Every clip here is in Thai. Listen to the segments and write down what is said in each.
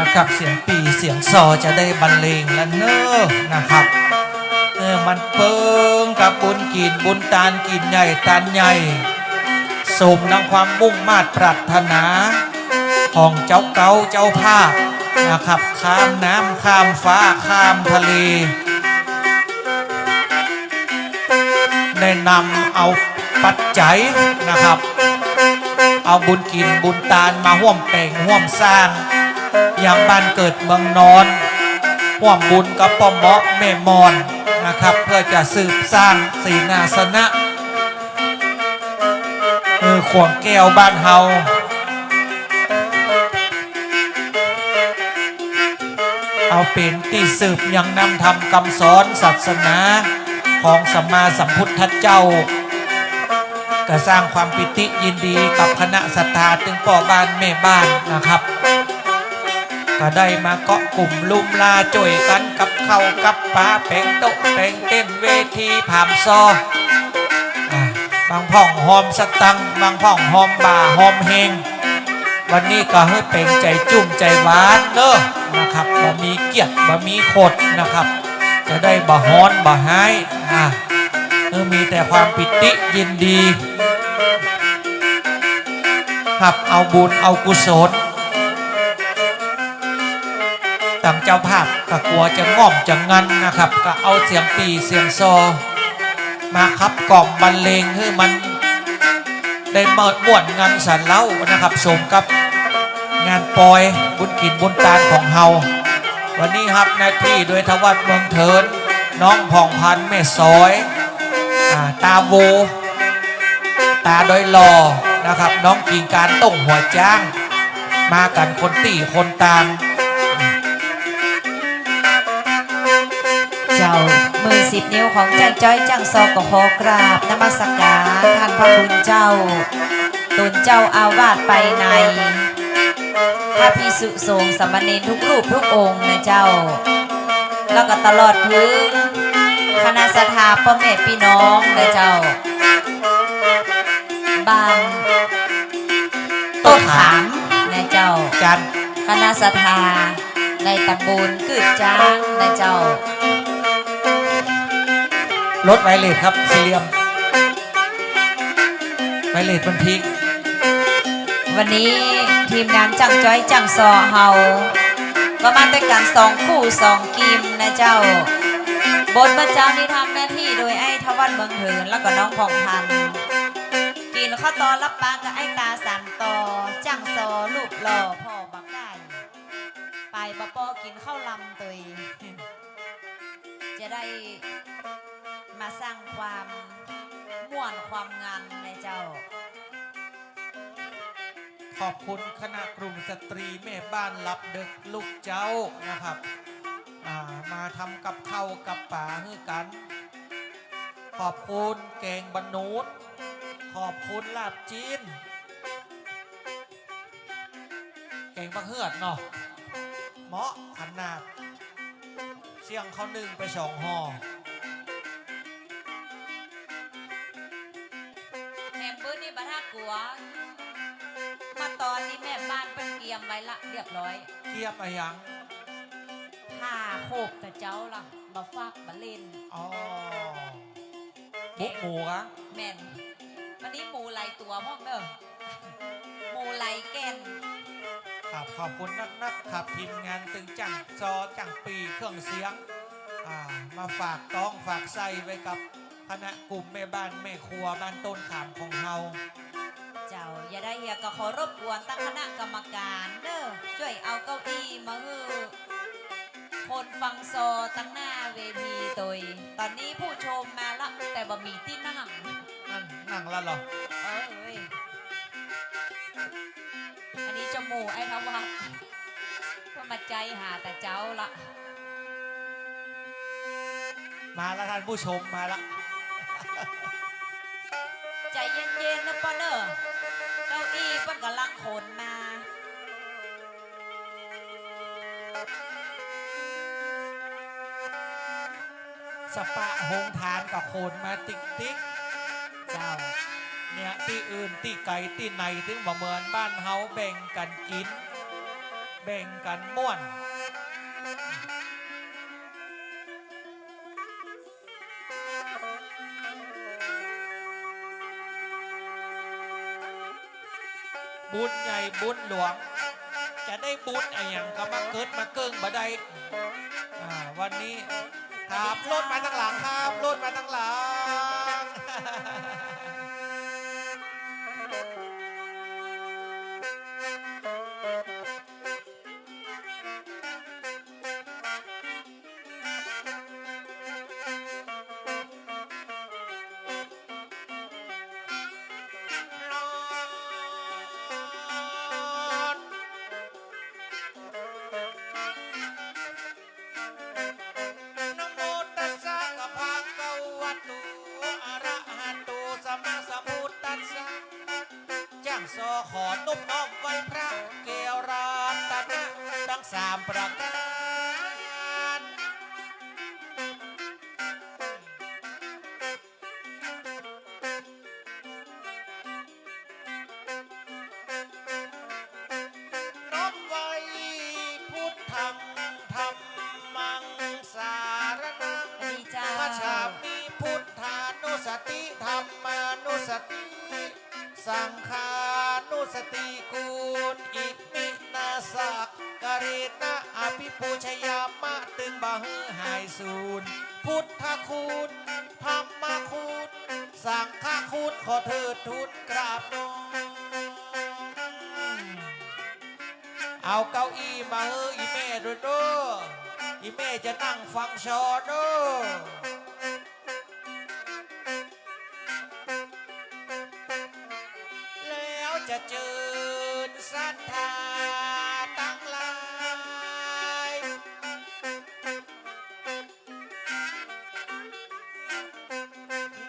นะครับเสียงปีเสียงซอจะได้บรรเลงแล้วเนอะนะครับเออมันเปิงกับบุญกินบุญตานกินใหญ่ตานใหญ่สมนำความมุ่งมาตรปรารถนา ของเจ้าเก่าเจ้าภาพนะครับข้ามน้ำข้ามฟ้าข้ามทะเลได้นำเอาปัจจัยนะครับ เอาบุญกินบุญตานมาห่วมแป่งห่วมสร้าง อย่างบ้านเกิดเมืองนอนห่วมบุญกับป้อมเมาะแม่มอนนะครับ เพื่อจะสืบสร้างศีนาสนะเออขวงแก้วบ้านเฮาเอาเป็นที่สืบยังนำทำคำสอนศาสนาของสัมมาสัมพุทธเจ้าก็สร้างความปิติยินดีกับคณะศรัทธาถึงพ่อบ้านแม่บ้านนะครับ ก็ได้มาเกาะกลุ่มลุมลาจ่วยกันกับเข้ากับปลาแป่งโต๊ะแปงเต้นเวทีผามซอบางพ่องหอมสตังบางพ่องหอมบ่าหอมเฮงวันนี้ก็ให้เป็นใจจุ่มใจหวานเนอะนะครับบ่มีเกียรติบ่มีโคดนะครับ จะได้บ่ฮ้อนบ่หายอะเออมีแต่ความปิติยินดีครับเอาบุญเอากุศล ต่างเจ้าภาพก็กลัวจะง่อมจะงันนะครับ ก็เอาเสียงปีเสียงซอ มาครับกล่อมบรรเลงให้มัน ได้เมิดม่วนงานสันเล้านะครับสมกับงานปอยบุญกินบุญตาลของเฮาวันนี้ครับหน้าที่โดยทวัดเมืองเถิน น้องผ่องพันแม่ซอยอตาโว ตาโดอยหลอนะครับ น้องกิ่งการต้งหัวจ้าง มากันคนตีคนตาม จ้า มือสิบนิ้วของใจจ้อยจังซอก็ขอกราบนมัสการท่านพระคุณเจ้าตุนเจ้าอาวาสไปในพระพิสุสงฆ์สามเณรทุกรูปทุกองค์นะเจ้า แล้วก็ตลอดถึงคณะสถาพ่อแม่พี่น้องนะเจ้าบ้านต้นขามนะเจ้าจันคณะสถาในตำบลกึดจ้างนะเจ้า รถไวเลสครับสี่เหลี่ยมไวเลสมันพลิกวันนี้ทีมงานจังจ้อยจังซอเฮาก็มาด้วยกันสองคู่สองกีมนะเจ้า บทบรรจานี้ทำหน้าที่โดยไอ้ทวัดเมืองเหินแล้วก็น้องพองพันกินข้าวตอรับปากกับไอ้ตาสามตอจังซอลูกหล่อพ่อบักไก่ไปบะปอกินข้าวลำตุยจะได้ มาสร้างความม่วนความงานในเจ้า ขอบคุณคณะกลุ่มสตรีแม่บ้านรับเด็กลูกเจ้านะครับอ่ามาทำกับข้าวกับป่าให้กัน ขอบคุณแกงบรรนุษขอบคุณลาบจีน แกงบักเฮือดเนาะเหมาะขนาดเสี่ยงเขาหนึ่งไปสองห่อ ไว้ละเรียบร้อยเทียบอะไรยังผ้าโคบแต่เจ้าล่ะมาฟากมาเล่นอ๋อบุกหมูกะแม่นวันนี้หมูไหลตัวพ่อมเด้อหมูไหลแก่นครับขอบคุณนักๆครับทีมงานตึงจังจอจังปีเครื่องเสียงอ่ามาฝากต้องฝากใส่ไว้กับคณะกลุ่มแม่บ้านแม่ครัวบ้านต้นขามของเฮา ขอรบกวนตั้งคณะกรรมการเด้อช่วยเอาเก้าอี้มาฮือคนฟังซอตั้งหน้าเวทีตัยตอนนี้ผู้ชมมาละแต่บ่มีที่นั่งนั่นนั่งแล้วเหรอเอ้ยอันนี้จมูกไอ้ทวัดเพื่อมาใจหาแต่เจ้าละมาแล้วท่านผู้ชมมาแล้วใจเย็นๆนะป้าเนอะเก้า อี้เปิ้นกำลังขนมา สปะหงทานกับโคนมาติ๊กติ๊กเจ้า เนี่ยที่อื่นที่ไกลที่ไหนถึงบ่เหมือนบ้านเฮาแบ่งกันกิน แบ่งกันม่วน บุญใหญ่บุญหลวง จะได้บุญอะไรอย่างก็มาเกิดมาเกิงบ่ได้อ่าวันนี้ครับรถมาทั้งหลังครับรถมาทั้งหลัง ขอนุ่มน้อมไว้พระเกวรัตนะทั้งสามประการน้อมไว้พุทธังธรรมังสารนังดีจ้า พระชามีพุทธานุสติธรรมานุสติ สังขา สติกูลอิมินาสักกเรนะอภิปูชยามะตึงบาฮือหายสูนพุทธคุณธรรมคุณ สังฆคุณขอเถิดทูลกราบน้อมเอาเก้าอี้มาเฮ้ออีแม่ด้วยด้ออีแม่จะนั่งฟังชอด้อแจะเจิญศรัทธาตั้งหลาย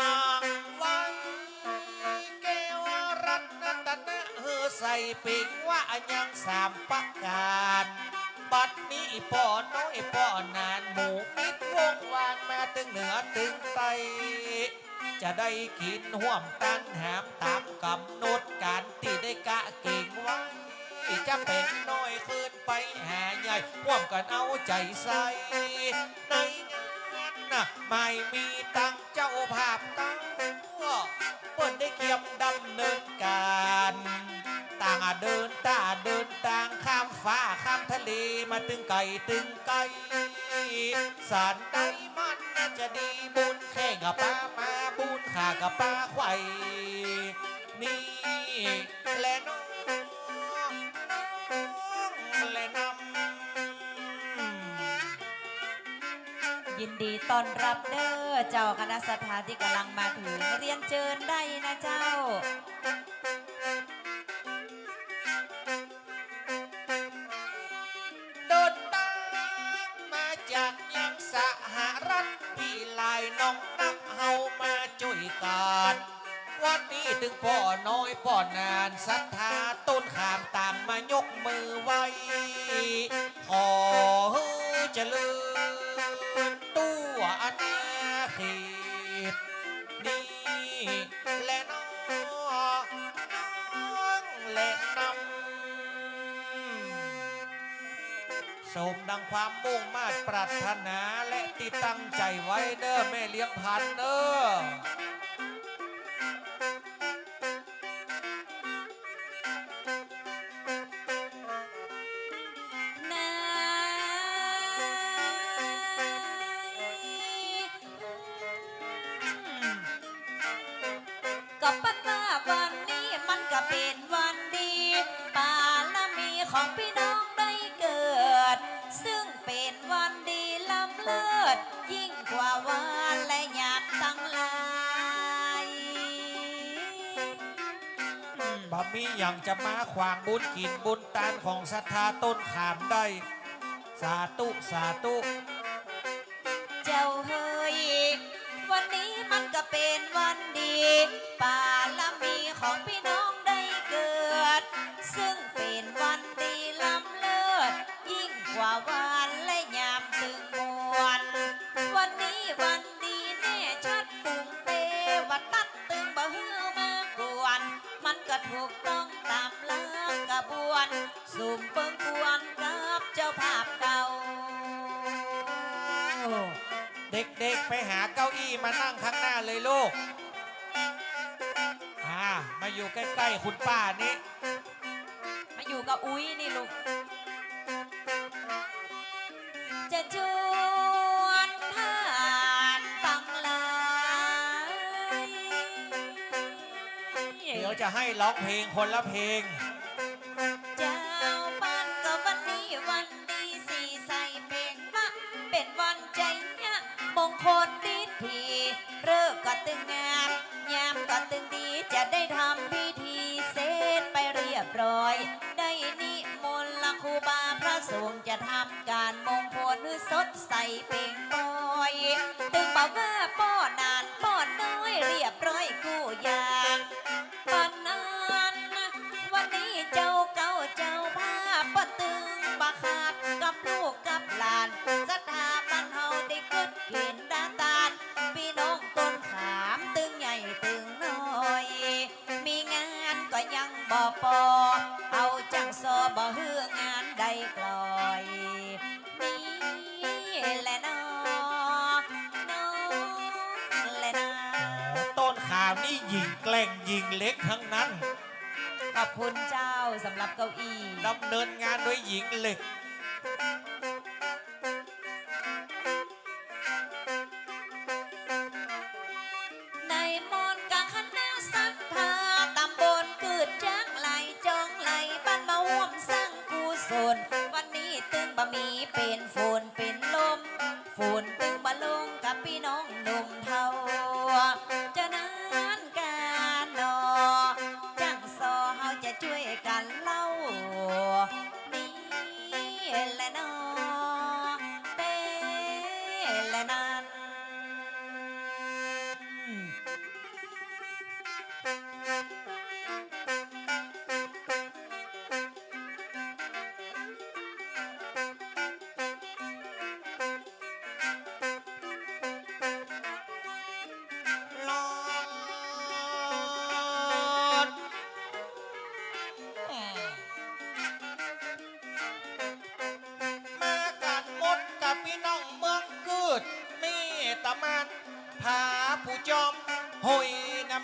นางไว้เกวรัตนตนะเฮอใส่ปิงว่าอันยังสามประการบัดนี้ป่อน้อยป่อนานหมูมิดวงวานมาตึงเหนือตึงไต จะได้กินห่วมตันหามตามกำหนดการที่ได้กะเก่งไว้จะเป็นน้อยขึ้นไปหาใหญ่ห่วมกันเอาใจใส่ในงานน่ะไม่มีตังเจ้าภาพตั้งเปิดได้เกียมดำเนินการต่างเดินตาเดินต่างข้ามฟ้าข้ามทะเลมาตึงไก่ตึงไก่สารใดมันจะดีบุญ แข่งกับป้ามาบุญขากับป้าไข่นี่แหละน้องน้องแหละนำยินดีต้อนรับเด้อเจ้าคณะสถานที่กำลังมาถึงเรียนเชิญได้นะเจ้า น้องนักเฮามาช่วยกันวันนี้ถึงพ่อน้อยพ่อนานศรัทธาต้นขามต่างมายกมือไหวขอเจริญ สมดังความมุ่งมาตรปรารถนาและติดตั้งใจไว้เด้อแม่เลี้ยงพันเด้อ จะมาขวางบุญกินบุญตานของศรัทธาต้นขามได้ สาธุสาธุเจ้าเฮ เด็กๆ ไปหาเก้าอี้มานั่งข้างหน้าเลยลูก อ่า มาอยู่ใกล้ๆคุณป้านี่มาอยู่กับอุ้ยนี่ลูก จะชวนท่านฟังลายเดี๋ยวจะให้ร้องเพลงคนละเพลงเจ้าึงดีจะได้ทำพิธีเสร็จไปเรียบร้อย ได้นิมนต์ละครูบาพระสงฆ์จะทำการมงคลสดใสเป่งปอยตึงบอกว่าป้อนานป้อนน้อยเรียบร้อยกู้ยา นขามนี่ยิงแกล้งยิงเล็กทั้งนั้น ขอบคุณเจ้าสำหรับเก้าอี้ดำเนินงานโดยหญิงเหล็ก ตะมันผาผู้จอมหอยน้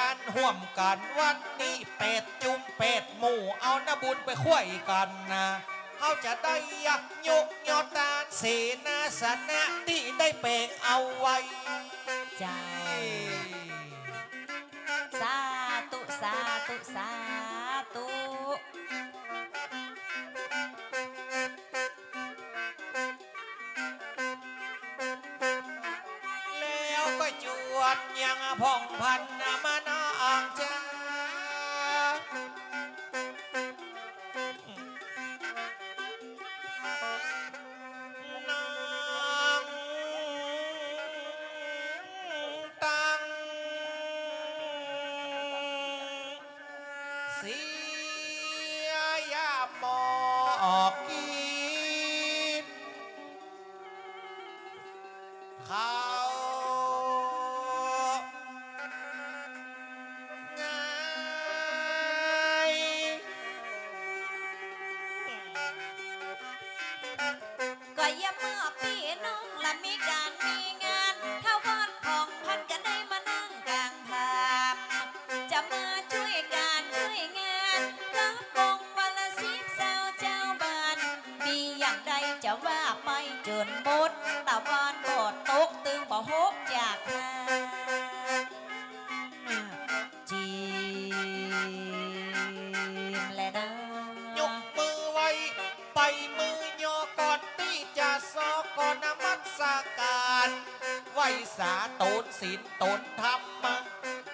กินห่วมกันวันนี้เป็ดจุ่มเป็ดหมูเอาหน้าบุญไปคุ้ยกันนะเขาจะได้ยักยกยอดตานเสนาสนะที่ได้เปะเอาไว้ใจ้าสาตุสาตุสา วดยังพ่องพันนามานาอ่างจ้านังตังเสียยาหมออกกิ ไปจนหมดตะวันบอดตกตึงบ่ฮกจากทางจีมและนะยกมือไว้ ไปมือยอกอนที่จะซอกอนนมัสการไหวสาตนศีลตนธรรม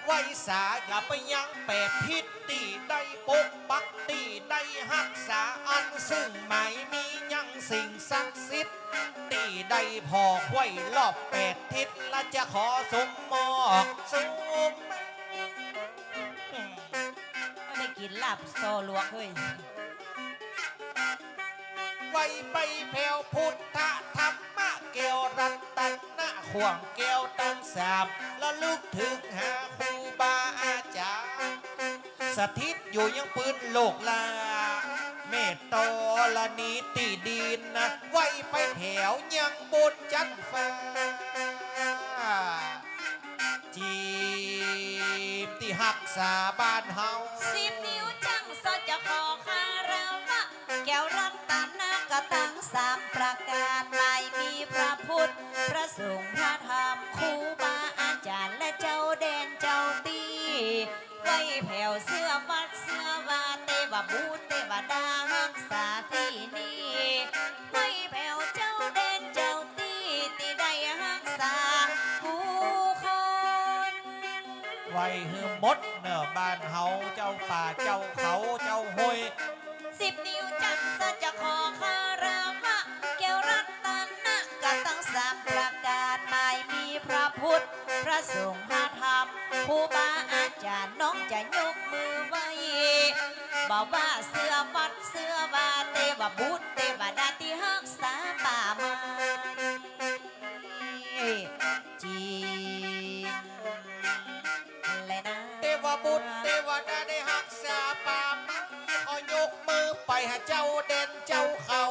ไหวสายาไปยังแปดทิศตีได้ปกปักตีได้หักษาอันซึ่งไม่มี สิ่งศักดิ์สิทธิ์ตีได้พอควยรอบแปดทิศและจะขอสมมอกสมไม่ได้กินลาบโซลวกเฮ้ยไว้ไปแผ่วพุทธธรรมะเกวรัตตนะขวางแก้วตั้งสามแล้วลึกถึงหาครูบาอาจารย์สถิตอยู่ยังปืนโลกลา เมตตละนีตีดินนะไว้ไปแถวยังบนจันฟ้าจีบที่หักษาบ้านเฮาสิบนิ้วจังสะจะขอคาราวะแก้วรัตนากะตั้งสามประการไม่มีพระพุทธ พระสงฆ์พระธรรมคู แผ่วเสื้อวัดเสื้อวาเทวบูตเทวดารักษาที่นี่ไว้แผ่วเจ้าแดนเจ้าตีที่ได้รักษาผู้คนไว้หือมดเนอบ้านเฮาเจ้าป่าเจ้าเขาเจ้าห้วยสิบนิ้วจันทร์สะจะขอคาราวะแก้วรัตนะกะตั้งสามประก ทธพระสงฆ์พระธรรมครูบาอาจารย์น้องจะยกมือไหว้บอกว่าเสื้อวัดเสื้อวาเทวบุตรเทวดาที่รักษาป่าไม้จีนเลยนะเทวบุตรเทวดาได้หักษาป่าไม้ขอยกมือไปหาเจ้าเด่นเจ้าเขา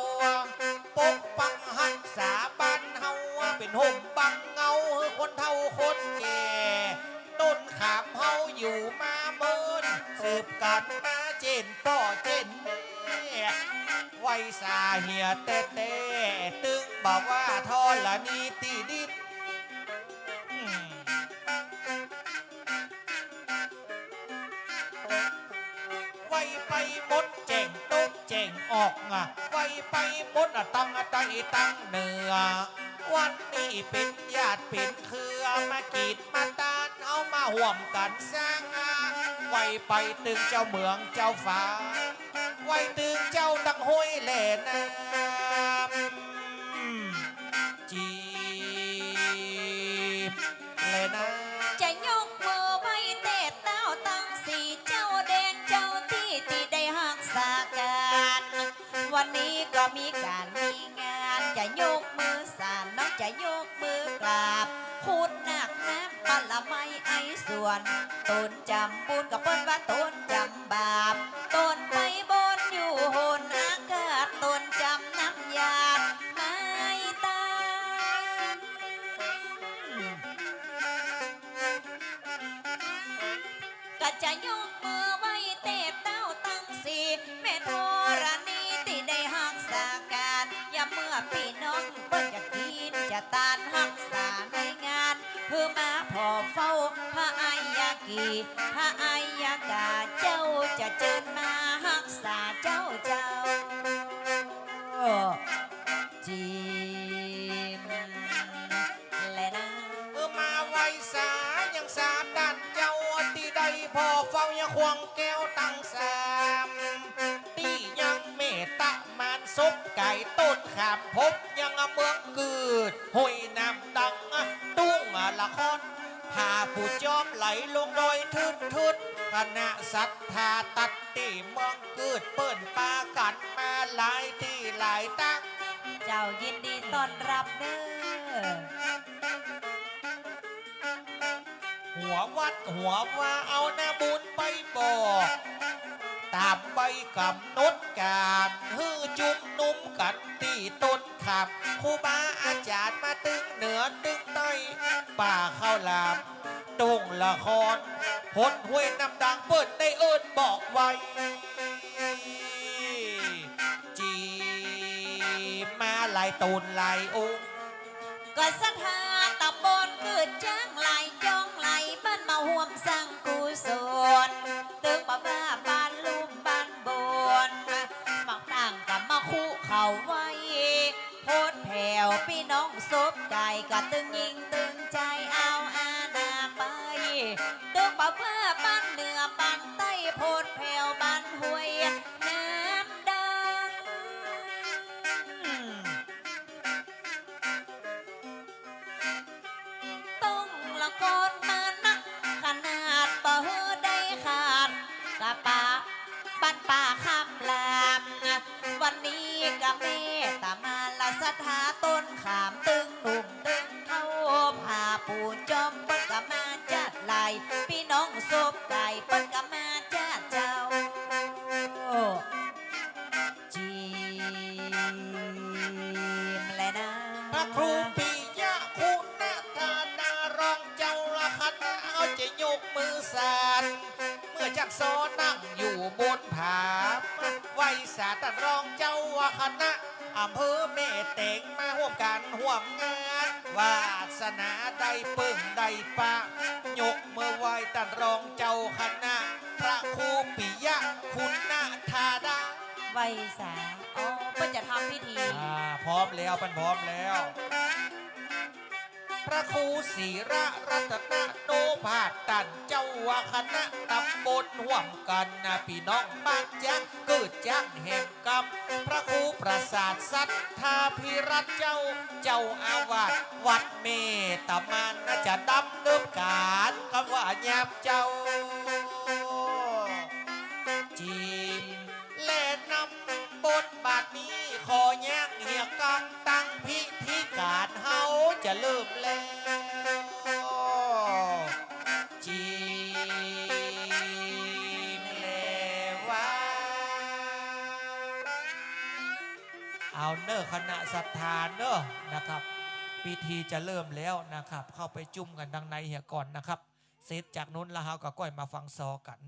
าคนแก่ต้นขามเฮาอยู่มาเมินสืบกันมาเจนต่อเจนแม่ไว้สาเหียเตเต้ตึงบอกว่าทอละนีตีดินไว้ไปมดเจ่ง เจ่งออกอะไปไปมดอะตังอะไตตั้งเหนือ วันนี้เป็นญาติเป็นเครือมากีดมาตานเอามาห่วมกันสร้างอาไว้ไปตึงเจ้าเมืองเจ้าฟ้า ไว้ตึงเจ้าตังห้วยแหล่น้ำ วันนี้ก็มีการมีงานจะยกมือสานน้องจะยกมือกราบพูดหนักนะปลละไม้ไอส่วนต้นจำปูนกับเปิ้นว่าต้นจำบาปต้น พระอายกาเจ้าจะจึง ลลงดอยทึดทึดคณะศรัทธาตัดตีมองเกิดเปิ้นปากันมาหลายที่หลายตั้ง เจ้ายินดีต้อนรับเด้อหัววัดหัวว่าเอาหน้าบุญไปบอกตามใบกำนดการฮือจุมนุ่มกันตีต้นขับครูบาอาจารย์มาตึงเหนือตึงใต้ป่าข้าวหลาม ตุงละครพดห้วยน้ำดังเปิดได้เอิญบอกไว้จีมาหลายตูนหลายองค์ก็สถาตำบลเกิดจ้างไหลจองไหลบ้านมาห่วมสร้างกุศลตึกมาว่าบ้านลุ่มบ้านบนมาตั้งกับมาคู่เขาไว้โพดแผ่วพี่น้องซบใจก็ตึงยิงต เอาอาณาไปตึกมากล้าบ้านเหนือบ้านใต้โพดแผ่วบ้านห้วยน้ำดังต้องละกอนมานักขนาดบ่ได้ขาดกะปาบ้านป่าคำลามวันนี้กะเมตามาละสถาต้นขามตึงหนุ่มตึงเข้าผาปูนจอมเปิ้นกะมาจัดลาย พี่น้องศพไก่เปิ้นกะมาจัดเจ้าจีมเลยนะพระครูปียะคุณนานารองเจ้าละคันเอาจะยกมือสานเมื่อจักโซนั่งอยู่บนผาไว้ สาตันรองเจ้าว่าคณะอำเภอแม่เต็งมาร่วมกันห่วมงานวาสนาได้ปึ้งได้ปะยกมือไหว้ตันรองเจ้าคณะ พระครูปิยะคุณธาดาไวยสาอ๋อเพื่อจะทำพิธี อ่าพร้อมแล้วปันพร้อมแล้ว พระครูศีระรัตนโนภาตันเจ้าวาคณะตำบลห่วมกันนะพี่น้องบ้านจังเกิดจังแห่งกรรม พระครูประสาทสัทธาพิรัตเจ้า เจ้าอาวาสวัดเมตมานนะจะดำเนินการคำว่าหยบเจ้าจีมเลนำบทบาทนี้ขอแย่งเหียกำตั้งพิธีการเฮาจะเริ่ม พิธีจะเริ่มแล้วนะครับ เข้าไปจุ่มกันดังในเหียก่อนนะครับ เสร็จจากนู้นแล้วเฮาก็ก้อยมาฟังซอกัน